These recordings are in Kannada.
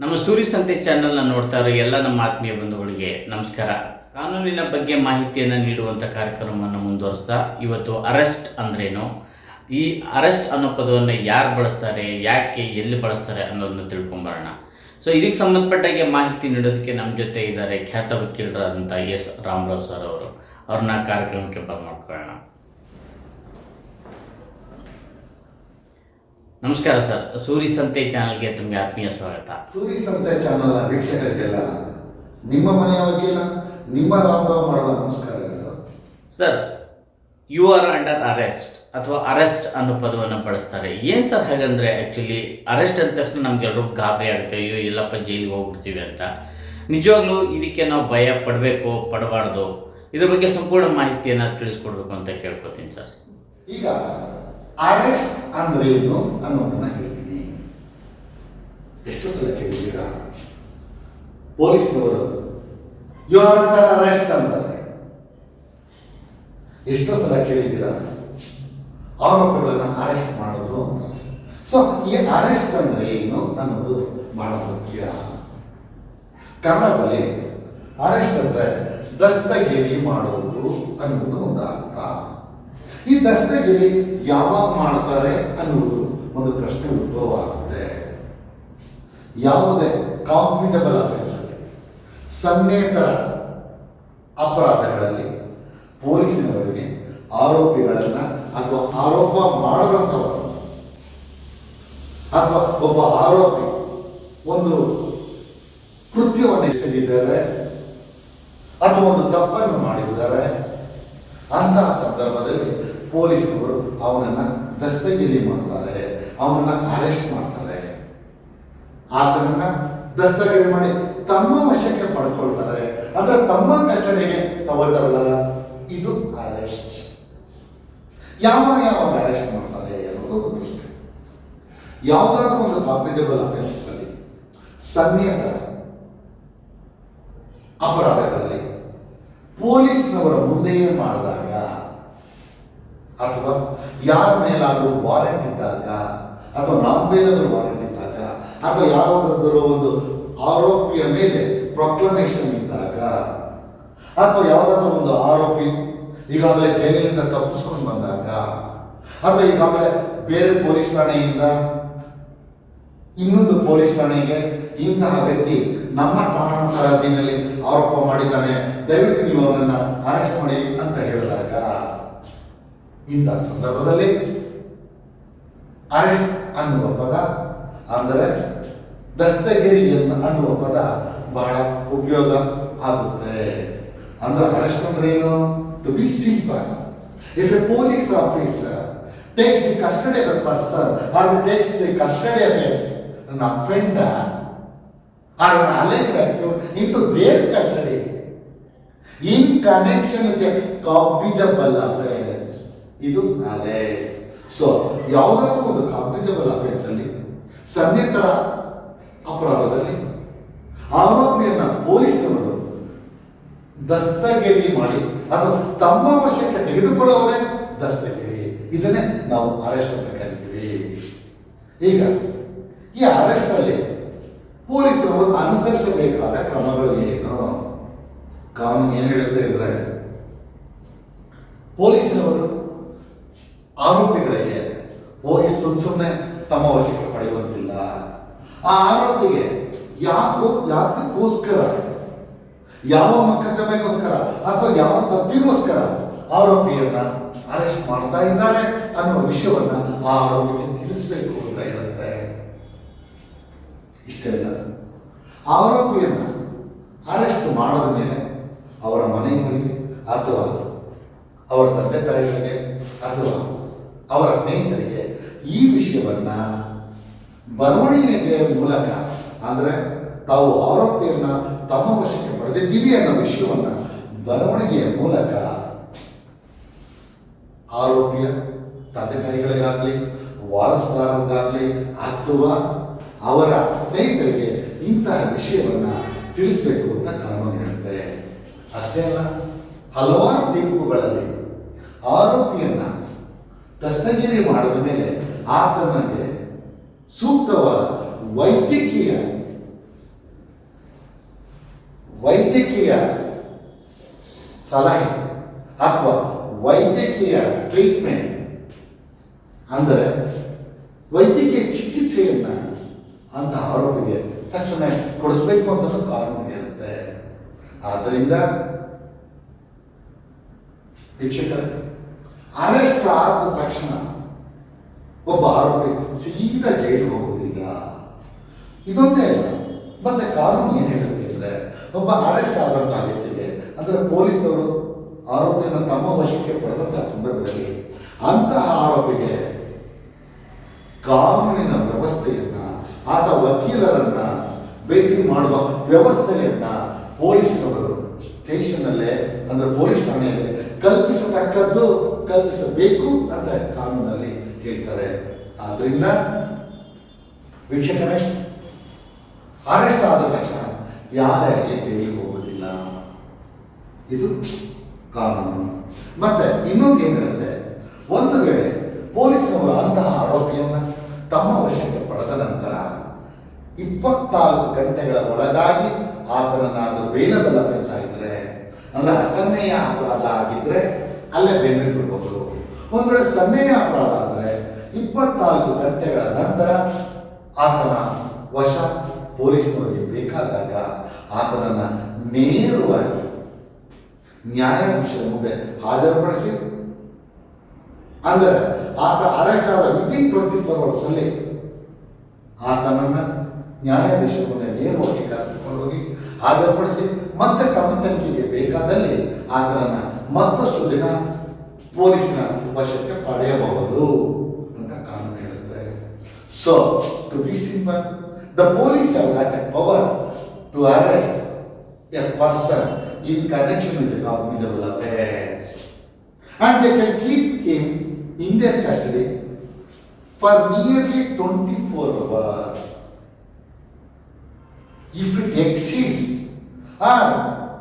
ನಮ್ಮ ಸೂರ್ಯ ಸಂತೆ ಚಾನೆಲ್ನ ನೋಡ್ತಾ ಇರೋ ಎಲ್ಲ ನಮ್ಮ ಆತ್ಮೀಯ ಬಂಧುಗಳಿಗೆ ನಮಸ್ಕಾರ. ಕಾನೂನಿನ ಬಗ್ಗೆ ಮಾಹಿತಿಯನ್ನು ನೀಡುವಂಥ ಕಾರ್ಯಕ್ರಮವನ್ನು ಮುಂದುವರಿಸ್ತಾ ಇವತ್ತು ಅರೆಸ್ಟ್ ಅಂದ್ರೇನು? ಈ ಅರೆಸ್ಟ್ ಅನ್ನೋ ಪದವನ್ನು ಯಾರು ಬಳಸ್ತಾರೆ, ಯಾಕೆ, ಎಲ್ಲಿ ಬಳಸ್ತಾರೆ ಅನ್ನೋದನ್ನ ತಿಳ್ಕೊಂಬರೋಣ. ಸೊ ಇದಕ್ಕೆ ಸಂಬಂಧಪಟ್ಟಾಗೆ ಮಾಹಿತಿ ನೀಡೋದಕ್ಕೆ ನಮ್ಮ ಜೊತೆ ಇದ್ದಾರೆ ಖ್ಯಾತ ವಕೀಲರಾದಂಥ ಎಸ್. ರಾಮರಾವ್ ಸರ್ ಅವರು. ಅವ್ರನ್ನ ಕಾರ್ಯಕ್ರಮಕ್ಕೆ ಬರ್ಮಾಡ್ಕೊಳ್ಳೋಣ. ನಮಸ್ಕಾರ ಸರ್. ಸೂರಿ ಸಂತೆ ಚಾನಲ್ಗೆ ತಮಗೆ ಆತ್ಮೀಯ ಸ್ವಾಗತ. ಸೂರಿ ಸಂತೆ ಚಾನಲ್ ವೀಕ್ಷಕರಿಗೆಲ್ಲ ನಿಮ್ಮ ಮನೆಯ ವಕೀಲ ನಿಮ್ಮ ರಾಮರಾವ್ ಮಾಡುವ ನಮಸ್ಕಾರಗಳು. Sir you are under arrest ಅಥವಾ ಅರೆಸ್ಟ್ ಅನ್ನೋ ಪದವನ್ನು ಬಳಸ್ತಾರೆ. ಏನು ಸರ್ ಹಾಗಂದ್ರೆ ಆ್ಯಕ್ಚುಲಿ ಅರೆಸ್ಟ್ ಅಂದ ತಕ್ಷಣ ನಮಗೆಲ್ಲರೂ ಗಾಬರಿ ಆಗುತ್ತೆ ಅಯ್ಯೋ ಇಲ್ಲಪ್ಪ ಜೈಲಿಗೆ ಹೋಗ್ಬಿಡ್ತೀವಿ ಅಂತ. ನಿಜವಾಗ್ಲೂ ಇದಕ್ಕೆ ನಾವು ಭಯ ಪಡಬೇಕು ಪಡಬಾರ್ದು? ಇದ್ರ ಬಗ್ಗೆ ಸಂಪೂರ್ಣ ಮಾಹಿತಿಯನ್ನು ತಿಳಿಸ್ಕೊಡ್ಬೇಕು ಅಂತ ಕೇಳ್ಕೊತೀನಿ ಸರ್. ಈಗ ಅರೆಸ್ಟ್ ಅಂದ್ರೆ ಏನು ಅನ್ನೋದನ್ನ ಹೇಳ್ತೀನಿ. ಎಷ್ಟು ಸಲ ಕೇಳಿದ್ದೀರಾ? ಪೊಲೀಸ್ನವರು ಯು ಆರ್ ಅಂಡರ್ ಅರೆಸ್ಟ್ ಅಂತಾರೆ. ಎಷ್ಟೋ ಸಲ ಕೇಳಿದ್ದೀರಾ? ಆರೋಪಗಳನ್ನು ಅರೆಸ್ಟ್ ಮಾಡಿದ್ರು ಅಂತಾರೆ. ಸೊ ಈ ಅರೆಸ್ಟ್ ಅಂದ್ರೆ ಏನು ಅನ್ನೋದು ಬಹಳ ಮುಖ್ಯ. ಕನ್ನಡದಲ್ಲಿ ಅರೆಸ್ಟ್ ಅಂದ್ರೆ ದಸ್ತಗಿರಿ ಮಾಡುವುದು ಅನ್ನೋದು ಒಂದು ಅರ್ಥ. ಈ ದಸ್ತಗಿರಿ ಯಾವಾಗ ಮಾಡ್ತಾರೆ ಅನ್ನುವುದು ಒಂದು ಪ್ರಶ್ನೆ ಉದ್ಭವ ಆಗುತ್ತೆ ಯಾವುದೇ ಕಾಂಪಿಟಬಲ್ ಅಫೆನ್ಸಲ್ಲಿ ಸನ್ನೇತರ ಅಪರಾಧಗಳಲ್ಲಿ ಪೊಲೀಸಿನವರಿಗೆ ಆರೋಪಿಗಳನ್ನ ಅಥವಾ ಆರೋಪ ಮಾಡದಂಥವರು, ಅಥವಾ ಒಬ್ಬ ಆರೋಪಿ ಒಂದು ಕೃತ್ಯವನ್ನು ಎಸಗಿದ್ದಾರೆ ಅಥವಾ ಒಂದು ತಪ್ಪನ್ನು ಮಾಡಿದ್ದಾರೆ, ಅಂತಹ ಸಂದರ್ಭದಲ್ಲಿ ಪೊಲೀಸರು ಅವನನ್ನ ದಸ್ತಗಿರಿ ಮಾಡ್ತಾರೆ, ಅವನನ್ನ ಅರೆಸ್ಟ್ ಮಾಡ್ತಾರೆ. ಆತನನ್ನ ದಸ್ತಗಿರಿ ಮಾಡಿ ತಮ್ಮ ವಶಕ್ಕೆ ಪಡ್ಕೊಳ್ತಾರೆ. ಅಂದ್ರೆ ತಮ್ಮ ಕಸ್ಟಡಿಗೆ ತಗೊಳ್ತಾರಲ್ಲ, ಇದು ಅರೆಸ್ಟ್ ಯಾವ ಯಾವಾಗ ಅರೆಸ್ಟ್ ಮಾಡ್ತಾರೆ ಅನ್ನೋದು ಪ್ರಶ್ನೆ ಯಾವುದಾದ್ರೂ ಒಂದು ಕಾಂಪಿಟೇಬಲ್ ಅಫೆನ್ಸಸ್ ಅಲ್ಲಿ ಸನ್ನಿಹಿತರ ಅಪರಾಧಗಳಲ್ಲಿ ಪೊಲೀಸ್ನವರ ಮುಂದೆಯೇ ಮಾಡಿದಾಗ ಅಥವಾ ಯಾರ ಮೇಲಾದರೂ ವಾರೆಂಟ್ ಇದ್ದಾಗ, ಅಥವಾ ನಾನ್ ಮೇಲಾದರೂ ವಾರೆಂಟ್ ಇದ್ದಾಗ, ಅಥವಾ ಯಾವುದಾದರೂ ಒಂದು ಆರೋಪಿಯ ಮೇಲೆ ಪ್ರೊಕ್ಲಮೇಷನ್ ಇದ್ದಾಗ, ಅಥವಾ ಯಾವುದಾದ್ರೂ ಒಂದು ಆರೋಪಿ ಈಗಾಗಲೇ ಜೈಲಿನಿಂದ ತಪ್ಪಿಸ್ಕೊಂಡು ಬಂದಾಗ, ಅಥವಾ ಈಗಾಗಲೇ ಬೇರೆ ಪೊಲೀಸ್ ಠಾಣೆಯಿಂದ ಇನ್ನೊಂದು ಪೊಲೀಸ್ ಠಾಣೆಗೆ ಇಂತಹ ವ್ಯಕ್ತಿ ನಮ್ಮ ಠಾಣಾ ಸರಹದ್ದಿನಲ್ಲಿ ಆರೋಪ ಮಾಡಿದ್ದಾನೆ, ದಯವಿಟ್ಟು ನೀವು ಅವನನ್ನು ಅರೆಸ್ಟ್ ಮಾಡಿ ಅಂತ ಹೇಳಿದಾಗ ಇಂಥ ಸಂದರ್ಭದಲ್ಲಿ ಅಣ್ ಅನ್ನುವ ಪದ. ಅಂದರೆ ದಸ್ತಗಿರಿ ಎನ್ನು ಅನ್ನುವ ಪದ ಬಹಳ ಉಪಯೋಗ ಆಗುತ್ತೆ. ಅಂದ್ರೆ ಅರೆಸ್ಟ್ ಅಂದ್ರೆ ಏನು? To be simple if a police officer takes a custody of a person or takes a custody of a offend or alien in to their custody in connection with a cognizable ಇದು ಅಲೆ ಸೊ ಯಾವುದಾದ್ರೂ ಒಂದು ಕಾಗ್ನಿಜಬಲ್ ಅಫೆನ್ಸ್ ಅಲ್ಲಿ ಸಂಧಿತರ ಅಪರಾಧದಲ್ಲಿ ಆರೋಪಿಯನ್ನ ಪೊಲೀಸರು ದಸ್ತಗಿರಿ ಮಾಡಿ ಅದು ತಮ್ಮ ವಶಕ್ಕೆ ತೆಗೆದುಕೊಳ್ಳುವುದೇ ದಸ್ತಗಿರಿ. ಇದನ್ನೇ ನಾವು ಅರೆಸ್ಟ್ ಅಂತ ಕರಿತೀವಿ. ಈಗ, ಈ ಅರೆಸ್ಟ್ ಅಲ್ಲಿ ಪೊಲೀಸರು ಅನುಸರಿಸಬೇಕಾದ ಕ್ರಮಗಳು ಏನು? ಕಾನೂನು ಏನು ಹೇಳುತ್ತೆ ಇದ್ರೆ ಪೊಲೀಸರವರು ಆರೋಪಿಗಳಿಗೆ ಹೋಗಿ ಸುಮ್ ಸುಮ್ಮನೆ ತಮ್ಮ ವಶಕ್ಕೆ ಪಡೆಯುವಂತಿಲ್ಲ. ಆ ಆರೋಪಿಗೆ ಯಾಕೋ ಯಾತಕ್ಕೋಸ್ಕರ, ಯಾವ ಮೊಕದ್ದಮೆಗೋಸ್ಕರ ಅಥವಾ ಯಾವ ತಪ್ಪಿಗೋಸ್ಕರ ಆರೋಪಿಯನ್ನ ಅರೆಸ್ಟ್ ಮಾಡ್ತಾ ಇದ್ದಾರೆ ಅನ್ನುವ ವಿಷಯವನ್ನ ಆ ಆರೋಪಿಗೆ ತಿಳಿಸ್ಬೇಕು ಅಂತ ಹೇಳುತ್ತೆ. ಇಷ್ಟೇ ಇಲ್ಲ ಆರೋಪಿಯನ್ನ ಅರೆಸ್ಟ್ ಮಾಡದ ಮೇಲೆ ಅವರ ಮನೆಯವರಿಗೆ ಅಥವಾ ಅವರ ತಂದೆ ತಾಯಿಗಳಿಗೆ ಅಥವಾ ಅವರ ಸ್ನೇಹಿತರಿಗೆ ಈ ವಿಷಯವನ್ನ ಬರವಣಿಗೆಯ ಮೂಲಕ ಅಂದ್ರೆ ತಾವು ಆರೋಪಿಯನ್ನ ತಮ್ಮ ವಶಕ್ಕೆ ಪಡೆದಿದ್ದೀವಿ ಅನ್ನೋ ವಿಷಯವನ್ನ ಬರವಣಿಗೆಯ ಮೂಲಕ ಆರೋಪಿಯ ತಂದೆ ತಾಯಿಗಳಿಗಾಗಲಿ ವಾರಸುದಾರರಿಗಾಗಲಿ ಅಥವಾ ಅವರ ಸ್ನೇಹಿತರಿಗೆ ಇಂತಹ ವಿಷಯವನ್ನ ತಿಳಿಸಬೇಕು ಅಂತ ಕಾನೂನು ಹೇಳುತ್ತೆ. ಅಷ್ಟೇ ಅಲ್ಲ, ಹಲವಾರು ತೀರ್ಪುಗಳಲ್ಲಿ ಆರೋಪಿಯನ್ನ ದಸ್ತಗಿರಿ ಮಾಡಿದ ಮೇಲೆ ಆತನಿಗೆ ಸೂಕ್ತವಾದ ವೈದ್ಯಕೀಯ ವೈದ್ಯಕೀಯ ಸಲಹೆ ಅಥವಾ ವೈದ್ಯಕೀಯ ಟ್ರೀಟ್ಮೆಂಟ್ ಅಂದರೆ ವೈದ್ಯಕೀಯ ಚಿಕಿತ್ಸೆಯನ್ನು ಅಂತ ಆರೋಪಿಗೆ ತಕ್ಷಣ ಕೊಡಿಸ್ಬೇಕು ಅಂತ ಕಾನೂನು ಹೇಳುತ್ತೆ. ಆದ್ದರಿಂದ ವೀಕ್ಷಕರೇ ಅರೆಸ್ಟ್ ಆದ ತಕ್ಷಣ ಒಬ್ಬ ಆರೋಪಿ ಸೀದಾ ಜೈಲಿಗೆ ಹೋಗೋದಿಲ್ಲ ಇದೊಂದೇ ಅಲ್ಲ, ಮತ್ತೆ ಕಾನೂನು ಏನು ಹೇಳುತ್ತೆ ಅಂದರೆ ಒಬ್ಬ ಅರೆಸ್ಟ್ ಆದಂತಹ ವ್ಯಕ್ತಿಗೆ ಅಂದರೆ ಪೊಲೀಸರು ಆರೋಪಿಯನ್ನು ತಮ್ಮ ವಶಕ್ಕೆ ಪಡೆದಂತಹ ಸಂದರ್ಭದಲ್ಲಿ ಅಂತಹ ಆರೋಪಿಗೆ ಕಾನೂನಿನ ವ್ಯವಸ್ಥೆಯನ್ನ, ಆತ ವಕೀಲರನ್ನ ಭೇಟಿ ಮಾಡುವ ವ್ಯವಸ್ಥೆಯನ್ನ ಪೊಲೀಸರವರು ಸ್ಟೇಷನಲ್ಲೇ ಅಂದ್ರೆ ಪೊಲೀಸ್ ಠಾಣೆಯಲ್ಲಿ ಕಲ್ಪಿಸತಕ್ಕದ್ದು ಕಲ್ಪಿಸಬೇಕು ಅಂತ ಕಾನೂನಲ್ಲಿ ಹೇಳ್ತಾರೆ. ಆದ್ರಿಂದ ವೀಕ್ಷಕರೇ ಅರೆಸ್ಟ್ ಆದ ತಕ್ಷಣ ಯಾರ್ಯಾರಿಗೆ ಜೈಲಿಗೆ ಹೋಗೋದಿಲ್ಲ? ಇದು ಕಾನೂನು. ಮತ್ತೆ ಇನ್ನೊಂದು ಏನಿರುತ್ತೆ? ಒಂದು ವೇಳೆ ಪೊಲೀಸರವರು ಅಂತಹ ಆರೋಪಿಯನ್ನು ತಮ್ಮ ವಶಕ್ಕೆ ಪಡೆದ ನಂತರ ಇಪ್ಪತ್ನಾಲ್ಕು ಗಂಟೆಗಳ ಒಳಗಾಗಿ ಆತನನ್ನಾದರೂ ಅದು ಬೇಲಬಲ್ ಅಂದರೆ ಆಗಿದ್ರೆ ಅಂದ್ರೆ ಅಸನ್ನೆಯ ಅಪರಾಧ ಆಗಿದ್ರೆ ಅಲ್ಲೇ ಬೇರೆ ಬಿಡ್ಬೋದು ಒಂದ್ ವೇಳೆ ಸನ್ನೆಯ ಅಪರಾಧ ಆದ್ರೆ ಇಪ್ಪತ್ನಾಲ್ಕು ಗಂಟೆಗಳ ನಂತರ ಆತನ ವಶ ಪೊಲೀಸ್ನವರಿಗೆ ಬೇಕಾದಾಗ ಆತನನ್ನ ನೇರವಾಗಿ ನ್ಯಾಯಾಧೀಶರ ಮುಂದೆ ಹಾಜರುಪಡಿಸಿ, ಅಂದ್ರೆ ಆತ ಅರೆಸ್ಟ್ ಆದ ವಿತಿನ್ ಟ್ವೆಂಟಿ ಫೋರ್ ಅವರ್ಸ್ ಅಲ್ಲಿ ಆತನನ್ನ ನ್ಯಾಯಾಧೀಶರ ಮುಂದೆ ನೇರವಾಗಿ ಕರೆದುಕೊಂಡು ಹೋಗಿ ಹಾಜರುಪಡಿಸಿ, ಮತ್ತೆ ತಮ್ಮ ತನಿಖೆಗೆ ಬೇಕಾದಲ್ಲಿ ಆತನನ್ನ ಮತ್ತಷ್ಟು ದಿನ ಪೊಲೀಸಿನ ವಶಕ್ಕೆ ಪಡೆಯಬಹುದು ಅಂತ ಕಾನೂನು ಹೇಳುತ್ತೆ so to be simple the police have got a power to arrest a person in connection with cognizable affairs and they can keep him in their custody for nearly 24 hours. If it exceeds, or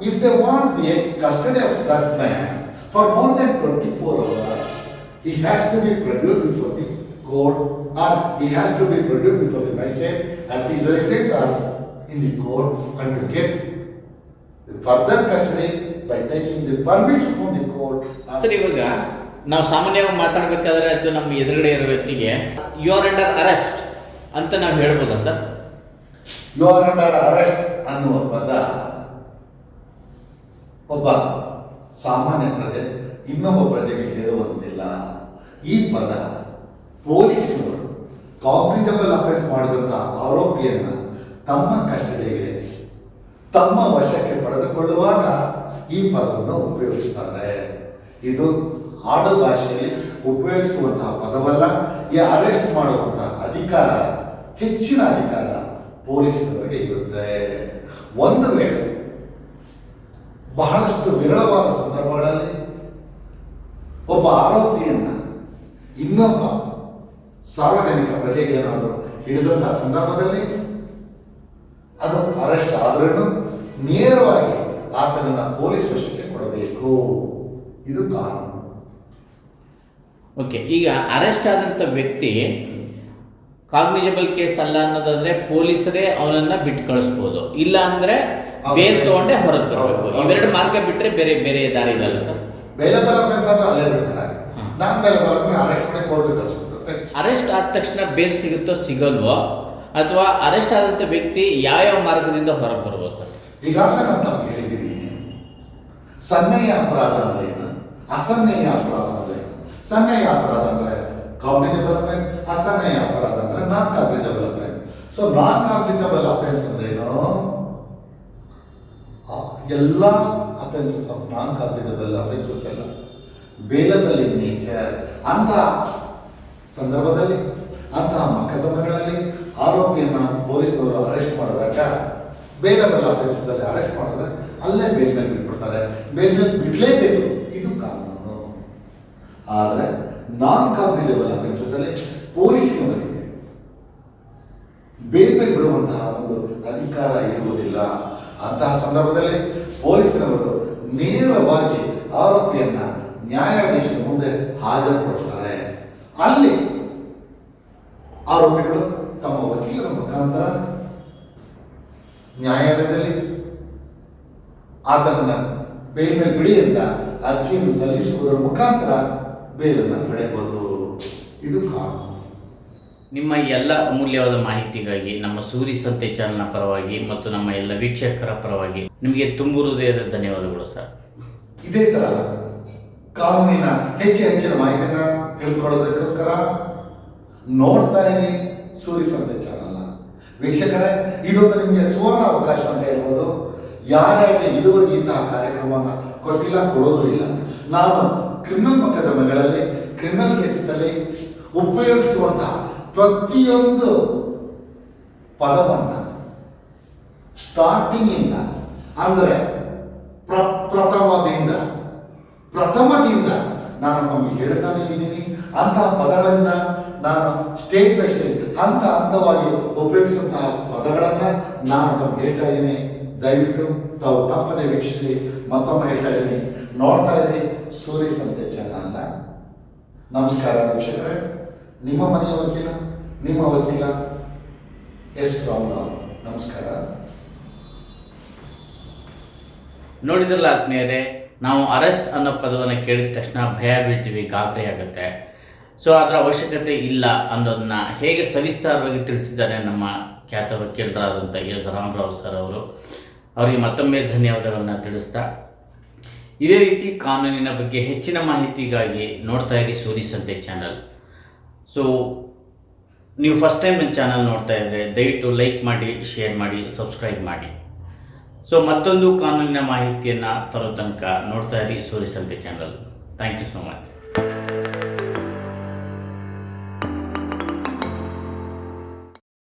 if they want the custody of that man for more than 24 hours, he has to be produced before the court or he has to be produced before the magistrate and his relatives are in the court and to get the further custody by taking the permission from the court. Sir ಇವಾಗ ನಾವು ಸಾಮಾನ್ಯವಾಗಿ ಮಾತಾಡಬೇಕಾದ್ರೆ ಅಥವಾ ನಮ್ಮ ಎದುರುಗಡೆ ಇರೋ ವ್ಯಕ್ತಿಗೆ ಯು ಆರ್ ಅಂಡರ್ ಅರೆಸ್ಟ್ ಅಂತ ನಾವು ಹೇಳ್ಬೋದಾ sir you are under arrest ಅನ್ನುವ ಪದ ಒಬ್ಬ ಸಾಮಾನ್ಯ ಪ್ರಜೆ, ಇನ್ನೊಬ್ಬ ಪ್ರಜೆಗೆ ಹೇಳುವಂತಿಲ್ಲ. ಈ ಪದ ಪೊಲೀಸರು ಕಾಗ್ನಿಟಬಲ್ ಅಫೆನ್ಸ್ ಮಾಡಿದಂಥ ಆರೋಪಿಯನ್ನ ತಮ್ಮ ಕಸ್ಟಡಿಗೆ, ತಮ್ಮ ವಶಕ್ಕೆ ಪಡೆದುಕೊಳ್ಳುವಾಗ ಈ ಪದವನ್ನು ಉಪಯೋಗಿಸ್ತಾರೆ. ಇದು ಆಡು ಭಾಷೆಯಲ್ಲಿ ಉಪಯೋಗಿಸುವಂತಹ ಪದವಲ್ಲ, ಈ ಅರೆಸ್ಟ್ ಮಾಡುವಂತಹ ಅಧಿಕಾರ, ಹೆಚ್ಚಿನ ಅಧಿಕಾರ ಪೊಲೀಸರವರಿಗೆ ಇರುತ್ತೆ. ಒಂದು ವೇಳೆ ಬಹಳಷ್ಟು ವಿರಳವಾದ ಸಂದರ್ಭಗಳಲ್ಲಿ ಒಬ್ಬ ಆರೋಪಿಯನ್ನ ಇನ್ನೊಬ್ಬ ಸಾರ್ವಜನಿಕ ಪ್ರಜೆಗೆ ಏನಾದರೂ ಹಿಡಿದಂತಹ ಸಂದರ್ಭದಲ್ಲಿ ಅದು ಅರೆಸ್ಟ್ ಆದ್ರೂ ನೇರವಾಗಿ ಆತನನ್ನ ಪೊಲೀಸ್ ವಶಕ್ಕೆ ಕೊಡಬೇಕು ಇದು ಕಾನೂನು ಓಕೆ, ಈಗ ಅರೆಸ್ಟ್ ಆದಂಥ ವ್ಯಕ್ತಿ ಕಾಗ್ನಿಜಬಲ್ ಕೇಸ್ ಅಲ್ಲ ಅನ್ನೋದಾದ್ರೆ ಪೊಲೀಸರೇ ಅವನನ್ನ ಬಿಟ್ಟು ಕಳಿಸ್ಬೋದು ಇಲ್ಲ ಅಂದ್ರೆ. ಬೇಲ್ ತಗೊಂಡೆ ಹೊರಗೆ ಬರಬೇಕು. ಒಂದೆರಡು ಇವೆರಡು ಮಾರ್ಗ ಬಿಟ್ಟರೆ ಬೇರೆ ಬೇರೆ ದಾರಿ ಇಲ್ಲ ಸರ್? ಬೇಲಬಲ್ ಅಫೆನ್ಸ್ ಅಂದ್ರೆ ಅಲ್ಲೇ ಬಿಡ್ತಾರೆ. ನಾನ್ ಬೇಲಬಲ್ ಅಂದ್ರೆ ಅರೆಸ್ಟ್ ಮಾಡಿ ಕೋರ್ಟ್ ಕಳಿಸ್ಬಿಡ್ತಾರೆ ಅರೆಸ್ಟ್ ಆದ ತಕ್ಷಣ ಬೇಲ್ ಸಿಗುತ್ತೋ ಸಿಗಲ್ವೋ ಅಥವಾ ಅರೆಸ್ಟ್ ಆದಂಥ ವ್ಯಕ್ತಿ ಯಾವ ಯಾವ ಮಾರ್ಗದಿಂದ ಹೊರಗೆ ಬರ್ಬೋದು ಸರ್? ಈಗಾಗಲೇ ನಾನು ತಮ್ಮ ಹೇಳಿದ್ದೀನಿ. ಸನ್ನೆಯ ಅಪರಾಧ ಅಂದ್ರೆ ಏನು? ಅಸನ್ನೆಯ ಅಪರಾಧ ಅಂದ್ರೆ ಸನ್ನೆಯ ಅಪರಾಧ ಅಂದ್ರೆ ಕಾಗ್ನಿಜಬಲ್ ಅಫೆನ್ಸ್ ಅಸನ್ನೆಯ ಅಪರಾಧ ಅಂದ್ರೆ non cognizable offence so non cognizable offence ಅಂದ್ರೆ ಏನು? ಎಲ್ಲ offences of non cognizable offences ಎಲ್ಲ ಬೇಲಬಲ್ ಇನ್ ನೇಚರ್ ಅಂತ ಸಂದರ್ಭದಲ್ಲಿ ಅಂತಹ ಮೊಕದ್ದಮೆಗಳಲ್ಲಿ ಆರೋಪಿಯನ್ನು ಪೊಲೀಸರು ಅರೆಸ್ಟ್ ಮಾಡಿದಾಗ ಬೇಲಬಲ್ ಆಫೀಸಸ್ ಅಲ್ಲಿ ಅರೆಸ್ಟ್ ಮಾಡಿದ್ರೆ ಅಲ್ಲೇ ಬೇಲ್ ಮೇಲೆ ಬಿಟ್ಬಿಡ್ತಾರೆ. ಬೇಲ್ ಮೇಲೆ ಬಿಡ್ಲೇಬೇಕು. ಇದು ಕಾನೂನು. ಆದರೆ ನಾನ್ ಕಾಗ್ನಿಜಬಲ್ ಅಫೆನ್ಸಸ್ ಅಲ್ಲಿ ಪೊಲೀಸಿನವರಿಗೆ ಬೇಲ್ ಮೇಲೆ ಬಿಡುವಂತಹ ಒಂದು ಅಧಿಕಾರ ಇರುವುದಿಲ್ಲ. ಅಂತಹ ಸಂದರ್ಭದಲ್ಲಿ ಪೊಲೀಸರವರು ನೇರವಾಗಿ ಆರೋಪಿಯನ್ನ ನ್ಯಾಯಾಧೀಶರ ಮುಂದೆ ಹಾಜರುಪಡಿಸ್ತಾರೆ. ಅಲ್ಲಿ ಆರೋಪಿಗಳು ತಮ್ಮ ವಕೀಲರ ಮುಖಾಂತರ ನ್ಯಾಯಾಲಯದಲ್ಲಿ ಆತನ ಬೇಲ್ ಮೇಲೆ ಬಿಡಿ ಅಂತ ಅರ್ಜಿಯನ್ನು ಸಲ್ಲಿಸುವುದರ ಮುಖಾಂತರ ಬೇಲನ್ನು ಪಡೆಯಬಹುದು. ಇದು ಕಾನೂನು. ನಿಮ್ಮ ಎಲ್ಲ ಅಮೂಲ್ಯವಾದ ಮಾಹಿತಿಗಾಗಿ, ನಮ್ಮ ಸೂರಿ ಸಂತೆ ಚಾನಲ್ನ ಪರವಾಗಿ ಮತ್ತು ನಮ್ಮ ಎಲ್ಲ ವೀಕ್ಷಕರ ಪರವಾಗಿ ನಿಮಗೆ ತುಂಬು ಹೃದಯದ ಧನ್ಯವಾದಗಳು ಸರ್. ಇದೇ ತರ ಕಾನೂನಿನ ಹೆಚ್ಚು ಹೆಚ್ಚಿನ ಮಾಹಿತಿಯನ್ನ ತಿಳ್ಕೊಳ್ಳೋದಕ್ಕೋಸ್ಕರ ನೋಡ್ತಾ ಇರಿ ಸೂರಿ ಸಂತೆ ಚಾನಲ್ನ ವೀಕ್ಷಕರೇ, ಇದೊಂದು ನಿಮಗೆ ಸುವರ್ಣ ಅವಕಾಶ ಅಂತ ಹೇಳ್ಬೋದು. ಯಾರ್ಯಾರಿಗೆ ಇದುವರೆಗೆ ಇಂತಹ ಕಾರ್ಯಕ್ರಮವನ್ನು ಕೊಟ್ಟಿಲ್ಲ, ಕೊಡೋದು ಇಲ್ಲ. ನಾನು ಕ್ರಿಮಿನಲ್ ಮೊಕದ್ದಮೆಗಳಲ್ಲಿ ಕ್ರಿಮಿನಲ್ ಕೇಸಲ್ಲಿ ಉಪಯೋಗಿಸುವಂತಹ ಪ್ರತಿಯೊಂದು ಪದವನ್ನು ಸ್ಟಾರ್ಟಿಂಗಿಂದ ಅಂದರೆ ಪ್ರ, ಪ್ರಥಮದಿಂದ ಪ್ರಥಮದಿಂದ ನಾನು ನಮಗೆ ಹೇಳ್ತಾನೆ ಇದ್ದೀನಿ. ಅಂತಹ ಪದಗಳಿಂದ ನಾನು ಸ್ಟೇಟ್ ಬೈ ಸ್ಟೇಜ್ ಹಂತ ಹಂತವಾಗಿ ಉಪಯೋಗಿಸುವಂತಹ ಪದಗಳನ್ನು ನಾನು ನಮ್ಗೆ ಹೇಳ್ತಾ ಇದ್ದೀನಿ. ದಯವಿಟ್ಟು ತಾವು ತಪ್ಪದೆ ವೀಕ್ಷಿಸಿ, ಮತ್ತೊಮ್ಮೆ ಹೇಳ್ತಾ ಇದ್ದೀನಿ. ನೋಡ್ತಾ ಇದ್ದೀನಿ ಸೂರ್ಯ ಸಂತೆ ಚಾನಲ್ನ. ನಮಸ್ಕಾರ ವೀಕ್ಷಕರೇ. ನಿಮ್ಮ ಮನೆಯ ವಕೀಲ? ನಿಮ್ಮ ವಕೀಲ ಎಸ್ ರಾಮರಾವ್ ನಮಸ್ಕಾರ. ನೋಡಿದ್ರಲ್ಲ ಆತ್ಮೀಯರೇ, ನಾವು ಅರೆಸ್ಟ್ ಅನ್ನೋ ಪದವನ್ನು ಕೇಳಿದ ತಕ್ಷಣ ಭಯ ಬೀಳ್ತೀವಿ, ಗಾಬರಿ ಆಗುತ್ತೆ. ಸೊ ಅದರ ಅವಶ್ಯಕತೆ ಇಲ್ಲ ಅನ್ನೋದನ್ನ ಹೇಗೆ ಸವಿಸ್ತಾರವಾಗಿ ತಿಳಿಸಿದ್ದಾರೆ ನಮ್ಮ ಖ್ಯಾತ ವಕೀಲರಾದಂಥ ಎಸ್ ರಾಮರಾವ್ ಸರ್ ಅವರು. ಅವರಿಗೆ ಮತ್ತೊಮ್ಮೆ ಧನ್ಯವಾದಗಳನ್ನು ತಿಳಿಸ್ತಾ. ಇದೇ ರೀತಿ ಕಾನೂನಿನ ಬಗ್ಗೆ ಹೆಚ್ಚಿನ ಮಾಹಿತಿಗಾಗಿ ನೋಡ್ತಾ ಇರಿ ಸೂರಿ ಸಂತೆ ಚಾನಲ್. ಸೊ ನೀವು ಫಸ್ಟ್ ಟೈಮ್ ನನ್ನ ಚಾನಲ್ ನೋಡ್ತಾ ಇದ್ದರೆ ದಯವಿಟ್ಟು ಲೈಕ್ ಮಾಡಿ ಶೇರ್ ಮಾಡಿ ಸಬ್ಸ್ಕ್ರೈಬ್ ಮಾಡಿ. ಸೊ ಮತ್ತೊಂದು ಕಾನೂನಿನ ಮಾಹಿತಿಯನ್ನು ತರೋ ತನಕ ನೋಡ್ತಾ ಇರಿ Surya Sante channel thank you so much